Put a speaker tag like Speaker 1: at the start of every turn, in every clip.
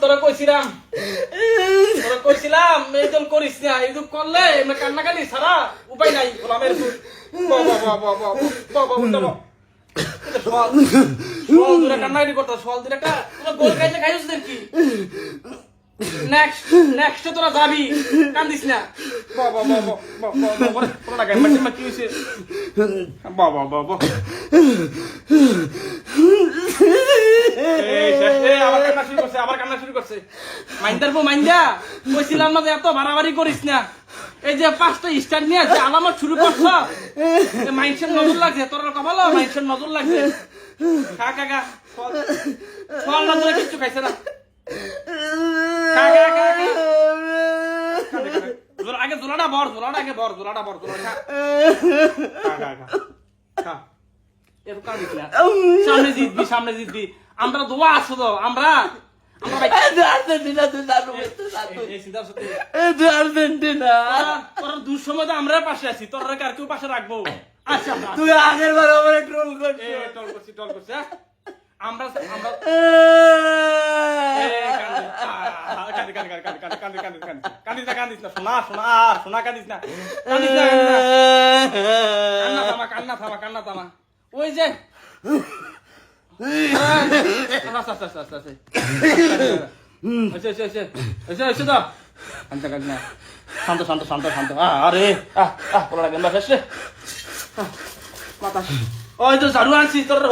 Speaker 1: তোরা কইছিলাম। তোরা কইছিলাম এই দল করিস না, এই দল করলে কান্নাকানি ছাড়া উপায় নাই গোলামের ভূত। বাবা বাবা বাবা বাবা সল দূরে কান্নাকানি করতো সল নেক্সট নেক্সট তোরা যাবি কান্দিস না বাবা বাবা বাবা তোরা গাইমা টিমা কি হইছে বাবা বাবা আবার কান্না শুরু না এত বাড়াবাড়ি করিস না এই যে পাঁচটা স্টার নিয়ে যে আলামত শুরু করছ মাইন্সের নজর লাগছে তোর কপাল মাইন্সের নজর লাগছে খা খা ফল ফল না খাইছে না খা খা খা খা খা, খা, খা। জোলা- আগে জোলাটা বর জোলাটা আগে বর জোলাটা বর জোলাটা খা খা খা খা। খা এর কাঁদিস সামনে জিতবি সামনে জিতবি। আমরা দোয়া আছো তো আমরা? পাশে আছি তোর আর কেউ পাশে রাখব? আচ্ছা
Speaker 2: তুই আগের বার আমার ট্রোল করছিস।
Speaker 1: টল করছি টল করছি হ্যাঁ? আমরা আমরা। ওই যে। শান্ত শান্ত শান্ত শান্ত আরে আহ আহ বলা লাগে বাস রে। বাতাস ওই তো ঝাড়ু আনছি তোর।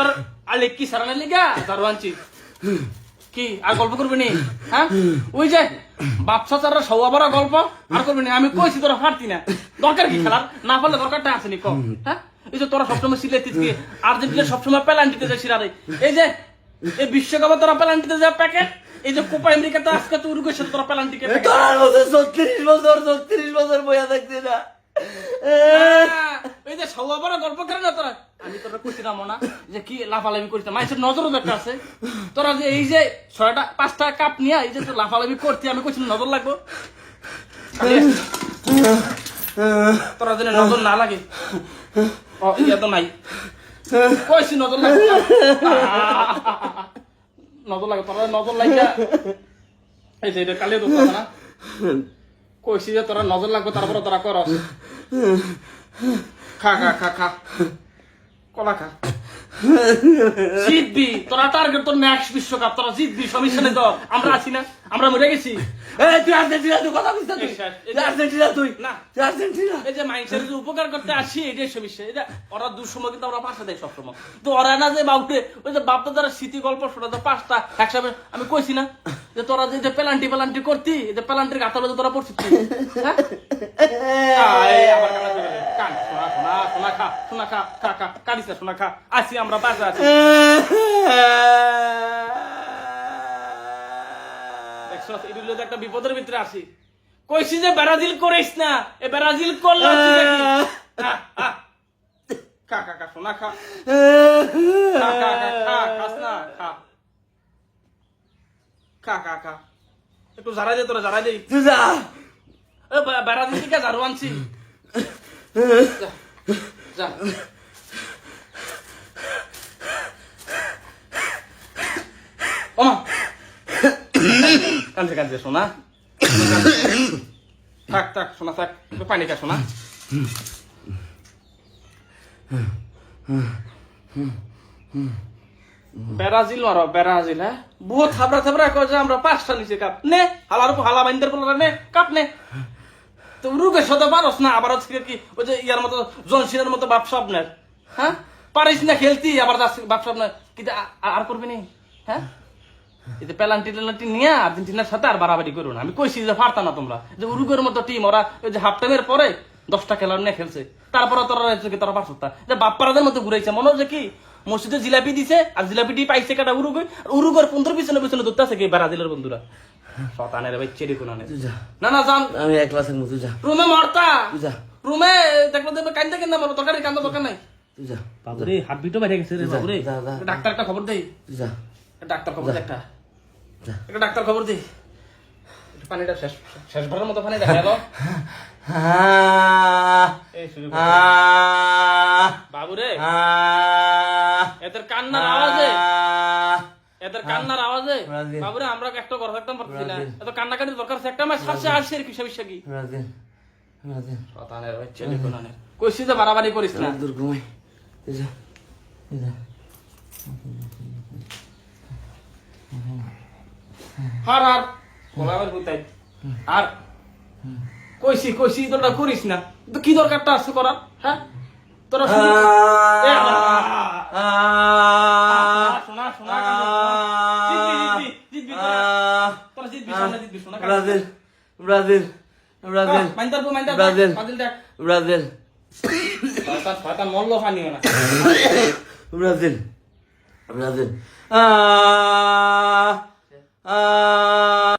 Speaker 1: তোর আলে কি সারানের লিগা? কি আর গল্প করবি নি? হ্যাঁ? ওই যে বাপ চাচারা সৌয়া বড় গল্প আর করবি নি? আমি কইছি তোরা ফারতি না। দরকার কি খেলার? না পারলে দরকারটা আছে নি কম হ্যাঁ? এই যে তোরা সবসময় সিলেটিস কি আর্জেন্টিনা সবসময় পেলান্টিতে যায় সিরারে এই যে এই বিশ্বকাপে তোরা পেলান্টিতে যা প্যাকেট এই যে কোপা আমেরিকাতে আজকে তো উরুগুয়ের সাথে তোরা প্যাকেট
Speaker 2: তোর ছত্রিশ বছর ছত্রিশ বছর বইয়া থাকছি না।
Speaker 1: এই যে সৌয়া বড় গল্প করে না তোরা? আমি তোরা কইছিলাম না যে কি লাফালাফি করিস মানুষের নজরও দেখা আছে। তোরা যে এই যে ছয়টা, পাঁচটা কাপ নিয়ে এই যে তোর লাফালাফি করতে, আমি কইছিলাম নজর লাগবো। তোরা যেন নজর না লাগে। ও, ইয়া তো নাই। কইছি নজর লাগবে নজর লাগে, তোরা নজর লাগিয়া এই যে এটা কালিয়া দোকান না। কইছি যে তোরা নজর লাগবে তারপরে তোরা করস। খা খা খা খা। কলা খা জিতবি তোরা টার্গেট তোর নেক্সট বিশ্বকাপ তোরা জিতবি সমস্যা নেই তো আমরা আছি না আমরা মরে গেছি।
Speaker 2: এই তুই আর্জেন্টিনা তুই কথা বুঝতে তুই? আর্জেন্টিনা তুই?
Speaker 1: না।
Speaker 2: তুই আর্জেন্টিনা?
Speaker 1: এই যে মানুষের যে উপকার করতে আসি এটাই সমস্যা এটা ওরা দুঃসময় কিন্তু আমরা পাশে দেয় সবসময়। তো ওরা না যে বাবুরে ওই যে বাপটা যারা স্মৃতি গল্প শোনা তো পাঁচটা একসাথে আমি কইছি না যে তোরা যে যে পেলান্টি পেলান্টি করতি যে পেলান্টির গাথা বাজে তোরা পড়ছিস হ্যাঁ? কান, শোনা, খা, শোনা, খা, খা, খা, কাঁদিস না, খা। আছি আমরা পাশে আছি। দেখছ, এগুলো তো একটা বিপদের ভিতরে আছি। কইছি যে ব্রাজিল করিস না এ ব্রাজিল করল হচ্ছে কি? আহ, আহ। খা খা খা খা খা খা খা খাস না খা। খা খা খা। একটু জারাই দে তোরা জারাই দে।
Speaker 2: যা।
Speaker 1: ব্রাজিল থেকে আনছি। যা, ওমা কান্দে কান্দে ব্রাজিল হ্যাঁ? বহুত থাবড়া থাবড়া কয় আমরা পাঁচটা নিচে কাপ। নে হালার হালা বাইন্দার বলরা নে কাপ নে। তো সাথে পারস না, আবার হচ্ছে কি ওই যে ইয়ার মতো জনসিনের মতো বাপ স্বপ্নের? হ্যাঁ? পারিস না খেলতি, আবার বাপ স্বপ্নের। কিন্তু আর করবি নি? হ্যাঁ? পেলান্টি টেলান্টি নিয়ে আর্জেন্টিনার সাথে আর বাড়াবাড়ি আমি কইছি যে না তোমরা। যে উরুগের মতো টিম ওরা ওই যে হাফ টাইমের পরে দশটা খেলার নিয়ে খেলছে। তারপরে তোরা তোরা যে বাপ্পারাদের মতো ঘুরাইছে, মনে হচ্ছে কি মসজিদে জিলাপি দিছে, আর জিলাপিটি পাইছে কাটা উরুগুই উরুগের পনেরো পিছনে পিছনে ধরতে আছে কি ব্রাজিলের বন্ধুরা। শতানের ভাই চেরি কোনানে না না জান
Speaker 2: আমি এক ক্লাসের মতো যা।
Speaker 1: রুমে মরতা?
Speaker 2: যা।
Speaker 1: রুমে দেখল দেখবে কান্দে কেন? মরো তরকারি কান্দা দরকার নাই।
Speaker 2: তুই যা
Speaker 1: বাবুরে হাত বিটো বাইরে গেছে রে বাবুরে। ডাক্তার একটা খবর দেই।
Speaker 2: তুই যা
Speaker 1: ডাক্তার খবর একটা। একটা ডাক্তার খবর দে পানিটা শেষ শেষবারের মতো পানি দেখা গেল
Speaker 2: আহ,
Speaker 1: এই শুরু করো।
Speaker 2: আহ,
Speaker 1: বাবু রে
Speaker 2: আহ,
Speaker 1: এদের কান্নার আওয়াজে কান্নার বাবুরে আমরা একটা ঘর থাকতাম পারছি না। এত কান্নাকাটির দরকার আছে একটা মাস সারছে আসছে আর কিসা বিশা কি?
Speaker 2: Brazil Brazil.
Speaker 1: শতানের হচ্ছে লিখুনানের কইছি যে বাড়াবাড়ি করিস না।
Speaker 2: দূর ঘুমাই।
Speaker 1: হার গুতাই আর কইছি কইছি তোরা করিস না। তো কি দরকারটা আছে করার? হ্যাঁ? তোরা শুধু এ, আ, আ,
Speaker 2: আহ,
Speaker 1: শোনা শোনা জিতবি জিতবি জিতবি তোরা।
Speaker 2: আহ,
Speaker 1: তোরা জিতবি সামনে জিতবি শোনা
Speaker 2: Brazil Brazil Brazil Brazil. Brazil. Brazil Brazil. আ আহ,